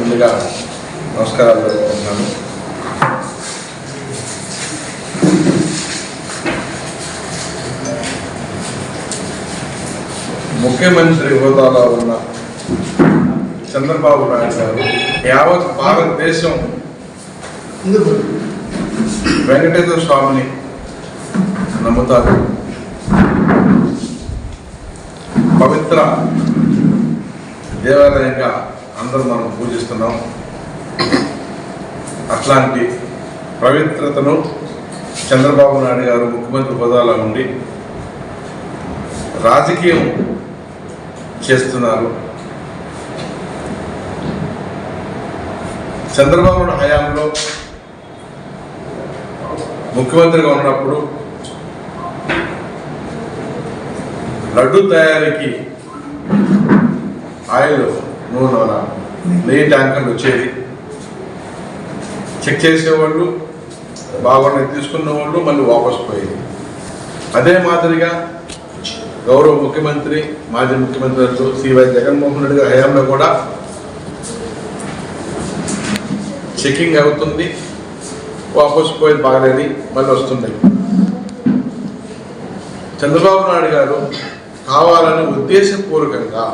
ముందుగా నమస్కారాలు తెలుపుకుంటున్నాను. ముఖ్యమంత్రి హోదాలో ఉన్న చంద్రబాబు నాయుడు గారు యావత్ భారతదేశం వెంకటేశ్వర స్వామిని నమ్ముతారు. పవిత్ర దేవాలయంగా అందరూ మనం పూజిస్తున్నాం. అట్లాంటి పవిత్రతను చంద్రబాబు నాయుడు గారు ముఖ్యమంత్రి హోదాలో ఉండి రాజకీయం చేస్తున్నారు. చంద్రబాబు హయాంలో ముఖ్యమంత్రిగా ఉన్నప్పుడు లడ్డు తయారీకి ఆయిల్ నూనె నెయ్యి ట్యాంకర్లు వచ్చేది. చెక్ చేసేవాళ్ళు బాగున్నాయి తీసుకున్న వాళ్ళు మళ్ళీ వాపస్ పోయేది. అదే మాదిరిగా గౌరవ ముఖ్యమంత్రి మాజీ ముఖ్యమంత్రి సివై జగన్మోహన్ రెడ్డి గారి హయాంలో కూడా చెకింగ్ అవుతుంది. వాపస్ పోయేది బాగలేదు మళ్ళీ వస్తున్నాయి చంద్రబాబు నాయుడు గారు కావాలని ఉద్దేశపూర్వకంగా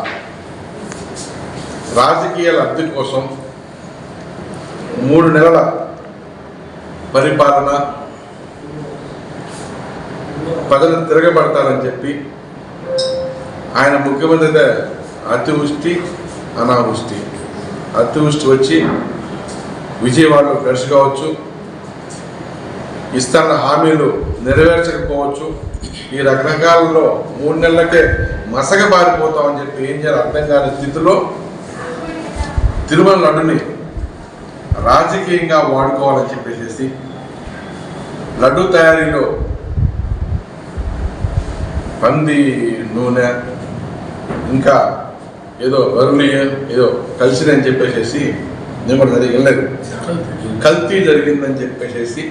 రాజకీయ లబ్ధి కోసం మూడు నెలల పరిపాలన ప్రజలు తిరగబడతారని చెప్పి ఆయన ముఖ్యమంత్రి అతివృష్టి అనావృష్టి. అతివృష్టి వచ్చి విజయవాడలో ఫ్రెష్ కావచ్చు ఇస్తున్న హామీలు నెరవేర్చకపోవచ్చు. ఈ రకరకాలలో మూడు నెలలకే మసక బారిపోతామని చెప్పి ఏం చేయాలి అర్థం కాని స్థితిలో తిరుమల లడ్డుని రాజకీయంగా వాడుకోవాలని చెప్పేసి లడ్డు తయారీలో పంది నూనె ఇంకా ఏదో వరుణి ఏదో కలిసిందని చెప్పేసి నేను కూడా వెళ్ళలేదు కల్తీ. జరిగిందని చెప్పేసి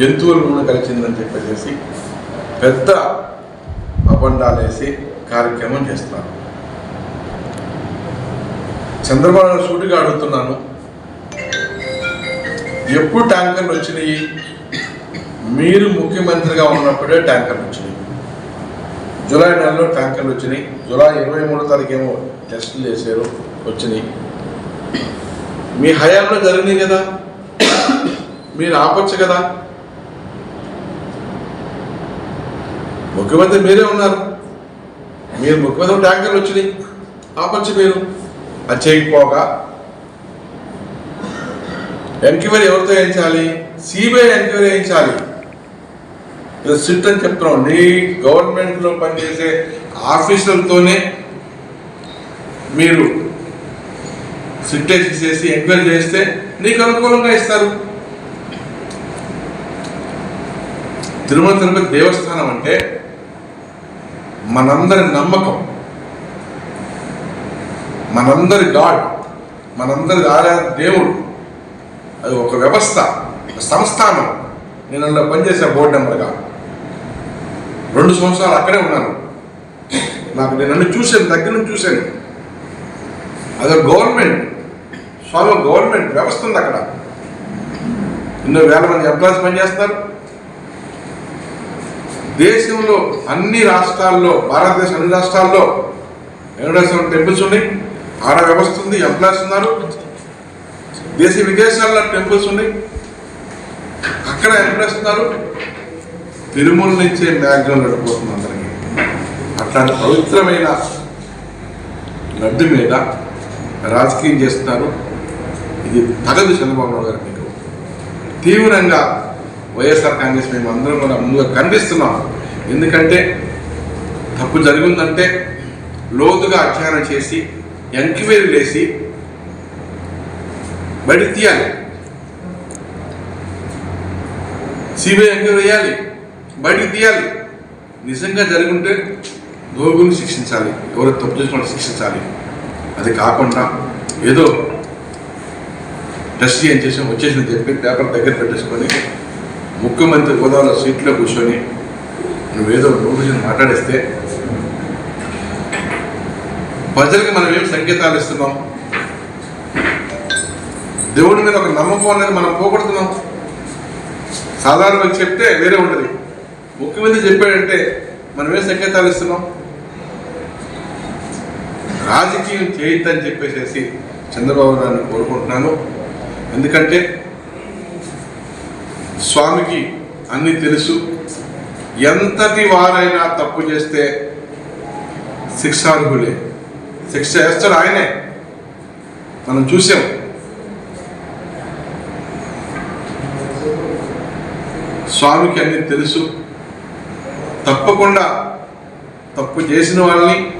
జంతువుల నూనె కలిసిందని చెప్పేసి పెద్ద అబండాలు వేసి కార్యక్రమం చేస్తున్నారు. చంద్రబాబు నాయుడు సూటిగా అడుగుతున్నాను ఎప్పుడు ట్యాంకర్లు వచ్చినాయి? మీరు ముఖ్యమంత్రిగా ఉన్నప్పుడే ట్యాంకర్లు వచ్చినాయి. జూలై నెలలో ట్యాంకర్లు వచ్చినాయి. జూలై ఇరవై మూడో తారీఖు ఏమో టెస్టులు చేశారు వచ్చినాయి. మీ హయాంలో జరిగినాయి కదా? మీరు ఆపొచ్చు కదా? ముఖ్యమంత్రి మీరే ఉన్నారు. మీరు ముఖ్యమంత్రి ట్యాంకర్లు వచ్చినాయి. ఆపచ్చు మీరు అది చేయకపోగా ఎంక్వైరీ ఎవరితో వేయించాలి సిబిఐ ఎంక్వైరీ వేయించాలి సిట్ అని చెప్తున్నాం. నీ గవర్నమెంట్లో పనిచేసే ఆఫీసర్లతోనే మీరు సిట్ చేసి ఎంక్వైరీ చేస్తే నీకు అనుకూలంగా ఇస్తారు. తిరుమల తిరుపతి దేవస్థానం అంటే మనందరి నమ్మకం. మనందరి గాడ్. మనందరి ఆరాధన దేవుడు. అది ఒక వ్యవస్థ ఒక సంస్థానం. నేను అందులో పనిచేసే బోర్డు నెంబర్గా రెండు సంవత్సరాలు అక్కడే ఉన్నాను. నాకు నేను అన్ని చూశాను దగ్గర నుంచి చూశాను. అది గవర్నమెంట్. స్వామి గవర్నమెంట్ వ్యవస్థ ఉంది అక్కడ. ఎన్నో వేల మంది ఎంప్లాయీస్ పనిచేస్తారు దేశంలో అన్ని రాష్ట్రాల్లో భారతదేశ అన్ని రాష్ట్రాల్లో వెంకటేశ్వర టెంపుల్స్ ఉన్నాయి. ఆడ వ్యవస్థ ఉంది ఎంప్లాయీస్ ఉన్నారు. దేశ విదేశాల్లో టెంపుల్స్ ఉన్నాయి. అక్కడ ఎంప్లాయీస్ ఉన్నారు. తిరుమల నుంచే బ్యాక్గ్రౌండ్ నడిపోతుంది అందరికీ. అట్లాంటి పవిత్రమైన లడ్డు మీద రాజకీయం చేస్తున్నారు. ఇది తగదు చంద్రబాబు నాయుడు గారు మీకు. తీవ్రంగా వైఎస్ఆర్ కాంగ్రెస్ మేము అందరం కూడా ముందుగా ఖండిస్తున్నాం ఎందుకంటే తప్పు జరిగిందంటే లోతుగా అధ్యయనం చేసి ఎంక్వైరీ వేసి బడి తీయాలి. సిబిఐ ఎంక్వైరీ వేయాలి బయటకు తీయాలి. నిజంగా జరుగుంటే దోగుని శిక్షించాలి. ఎవరు తప్పు చేసిన శిక్షించాలి. అది కాకుండా ఏదో టెస్ట్ ఏం చేసాం వచ్చేసింది చెప్పి పేపర్ దగ్గర పెట్టేసుకొని ముఖ్యమంత్రి హోదాలో సీట్లో కూర్చొని నువ్వేదో రోజు మాట్లాడిస్తే ప్రజలకు మనం ఏం సంకేతాలు ఇస్తున్నాం? దేవుడి మీద ఒక నమ్మకం అనేది మనం పోగొడుతున్నాం. సాధారణంగా చెప్తే వేరే ఉంటుంది. ముఖ్యమంత్రి చెప్పాడంటే మనం ఏం సంకేతాలు ఇస్తున్నాం? రాజకీయం చేయొద్దని చెప్పేసేసి చంద్రబాబు నాయుడు కోరుకుంటున్నాను. ఎందుకంటే స్వామికి అన్ని తెలుసు. ఎంతటి వారైనా తప్పు చేస్తే శిక్షార్హులే. శిక్ష చేస్తాడు ఆయనే. మనం చూసాం. స్వామికి అన్ని తెలుసు. తప్పకుండా తప్పు చేసిన వాళ్ళని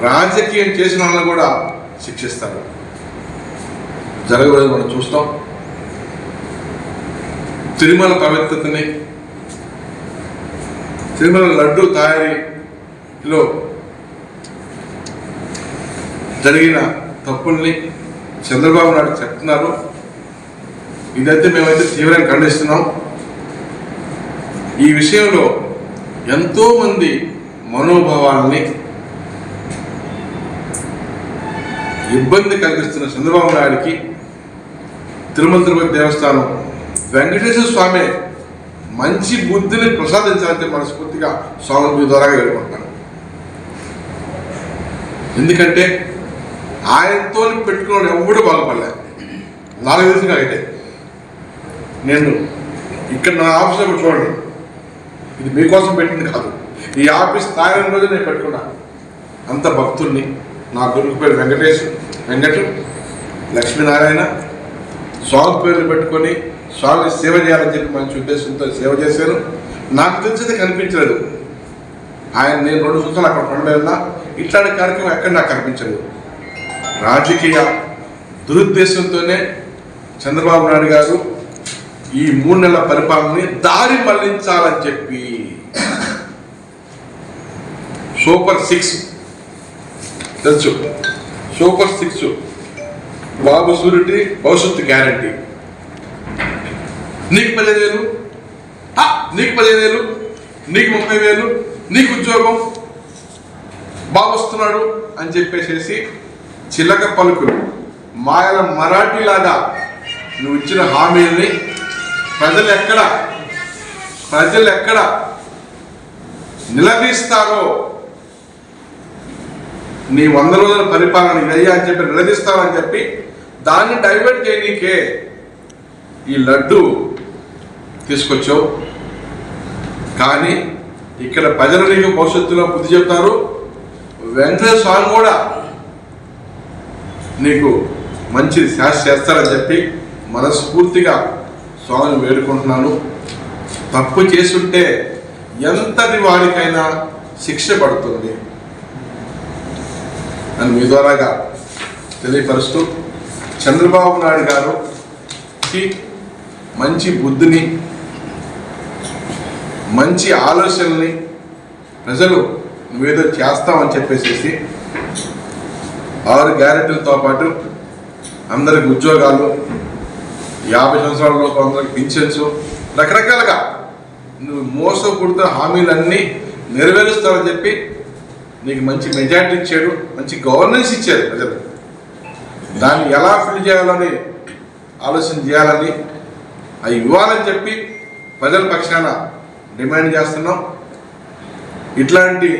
రాజకీయం చేసిన వాళ్ళని కూడా శిక్షిస్తారు. జరగలేదు మనం చూస్తాం. తిరుమల పవిత్రతని తిరుమల లడ్డు తయారీలో జరిగిన తప్పుల్ని చంద్రబాబు నాయుడు చెప్తున్నారు. ఇదైతే మేమైతే తీవ్రంగా ఖండిస్తున్నాం. ఈ విషయంలో ఎంతోమంది మనోభావాలని ఇబ్బంది కలిగిస్తున్న చంద్రబాబు నాయుడికి తిరుమల తిరుపతి దేవస్థానం వెంకటేశ్వర స్వామి మంచి బుద్ధిని ప్రసాదించాలని మనస్ఫూర్తిగా స్వామి ద్వారా వేడుకుంటాను ఎందుకంటే ఆయనతో పెట్టుకున్నాడు ఎవడు బాగుపడలే. నాకు తెలిసిన అయితే నేను ఇక్కడ నా ఆఫీస్లో పెట్టుకోండి చూడండి. ఇది మీకోసం పెట్టింది కాదు. ఈ ఆఫీస్ తాగిన రోజు నేను పెట్టుకున్నాను అంత భక్తుడిని నా గురువు పేరు వెంకటేష్ వెంకట లక్ష్మీనారాయణ స్వామి పేర్లు పెట్టుకొని స్వామి సేవ చేయాలని చెప్పి మంచి ఉద్దేశంతో సేవ చేశాను నాకు తెలిసింది కనిపించలేదు. ఆయన నేను రెండు సంవత్సరాలు అక్కడ పండుగ ఇట్లాంటి కార్యక్రమం ఎక్కడ నాకు కనిపించలేదు. రాజకీయ దురుద్దేశంతోనే చంద్రబాబు నాయుడు గారు ఈ మూడు నెలల పరిపాలనని దారి మళ్ళించాలని చెప్పి సూపర్ సిక్స్ తెలుసు. Super six. బాబు సూరిటీ భవిష్యత్తు గ్యారంటీ. నీకు పదిహేను వేలు. నీకు పదిహేను వేలు. నీకు ముప్పై వేలు. నీకు ఉద్యోగం. బాబు వస్తున్నాడు అని చెప్పేసేసి చిలక పలుకులు. మాయల మరాఠీలాగా నువ్వు ఇచ్చిన హామీల్ని ప్రజలు ఎక్కడ ప్రజలు ఎక్కడ నిలదీస్తారో నీ వంద రోజుల పరిపాలన ఇదయ్యా అని చెప్పి నిలదీస్తారని చెప్పి దాన్ని డైవర్ట్ చేయనీకే ఈ లడ్డు తీసుకొచ్చావు. కానీ ఇక్కడ ప్రజలు నీకు భవిష్యత్తులో బుద్ధి చెప్తారు. వెంకటేశ్వర స్వామి కూడా నీకు మంచి శాస్త్ర చేస్తారని చెప్పి మనస్ఫూర్తిగా స్వామిని వేడుకుంటున్నాను. తప్పు చేస్తుంటే ఎంతటి వారికైనా శిక్ష పడుతుంది అని మీ ద్వారాగా తెలియపరుస్తూ చంద్రబాబు నాయుడు గారుకి మంచి బుద్ధిని మంచి ఆలోచనల్ని ప్రజలు నువ్వేదో చేస్తావని చెప్పేసేసి ఆరు గ్యారెంటీలతో పాటు అందరికి ఉద్యోగాలు యాభై సంవత్సరాలలోపు అందరికి పింఛన్స్ రకరకాలుగా నువ్వు మోసపూడితో హామీలన్నీ నెరవేరుస్తావని చెప్పి నీకు మంచి మెజార్టీ ఇచ్చాడు మంచి గవర్నెన్స్ ఇచ్చారు ప్రజలు. దాన్ని ఎలా ఫిల్ చేయాలని ఆలోచన చేయాలని అవి ఇవ్వాలని చెప్పి ప్రజల పక్షాన డిమాండ్ చేస్తున్నాం. ఇట్లాంటి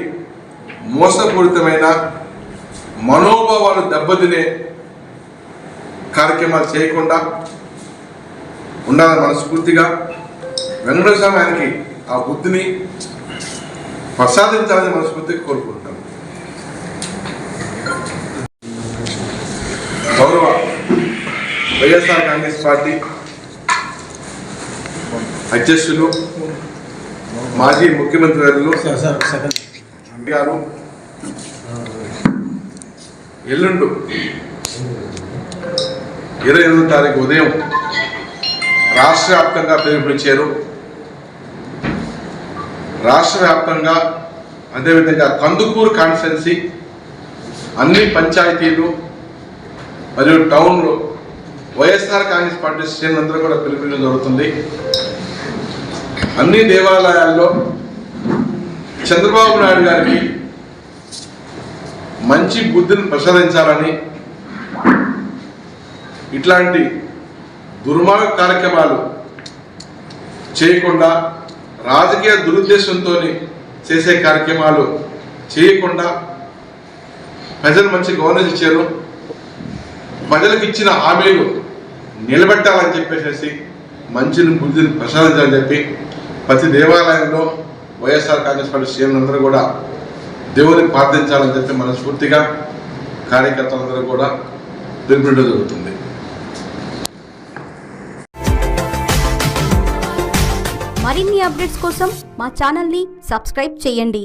మోసపూరితమైన మనోభావాలు దెబ్బతినే కార్యక్రమాలు చేయకుండా ఉండాలని మనస్ఫూర్తిగా వెంకటేశ్వర ఆయనకి ఆ బుద్ధిని ప్రసాదించాలని మనస్ఫూర్తిగా కోరుకుంటున్నాం. గౌరవ వైఎస్ఆర్ కాంగ్రెస్ పార్టీ అధ్యక్షులు మాజీ ముఖ్యమంత్రి గారు ఎల్లుండు ఇరవై ఎనిమిదో తారీఖు ఉదయం రాష్ట్ర వ్యాప్తంగా పిలుపునిచ్చారు. రాష్ట్ర వ్యాప్తంగా అదేవిధంగా కందుకూరు కాన్స్టిట్యున్సీ అన్ని పంచాయతీలు మరియు టౌన్లో వైఎస్ఆర్ కాంగ్రెస్ పార్టీ శ్రేణులందరూ కూడా పిలుపునివ్వడం జరుగుతుంది. అన్ని దేవాలయాల్లో చంద్రబాబు నాయుడు గారికి మంచి బుద్ధిని ప్రసాదించాలని ఇట్లాంటి దుర్మార్గ కార్యక్రమాలు చేయకుండా రాజకీయ దురుద్దేశంతో చేసే కార్యక్రమాలు చేయకుండా ప్రజలు మంచి గవర్నెన్స్ ఇచ్చారు ప్రజలకు ఇచ్చిన హామీలు నిలబెట్టాలని చెప్పేసి మంచిని బుద్ధిని ప్రసాదించాలని చెప్పి ప్రతి దేవాలయంలో వైఎస్ఆర్ కాంగ్రెస్ పార్టీ సీఎంలందరూ కూడా దేవుని ప్రార్థించాలని చెప్పి మనస్ఫూర్తిగా కార్యకర్తలందరూ కూడా పిలుపునివ్వడం జరుగుతుంది. మరిన్ని అప్డేట్స్ కోసం మా ఛానల్ని సబ్స్క్రైబ్ చేయండి.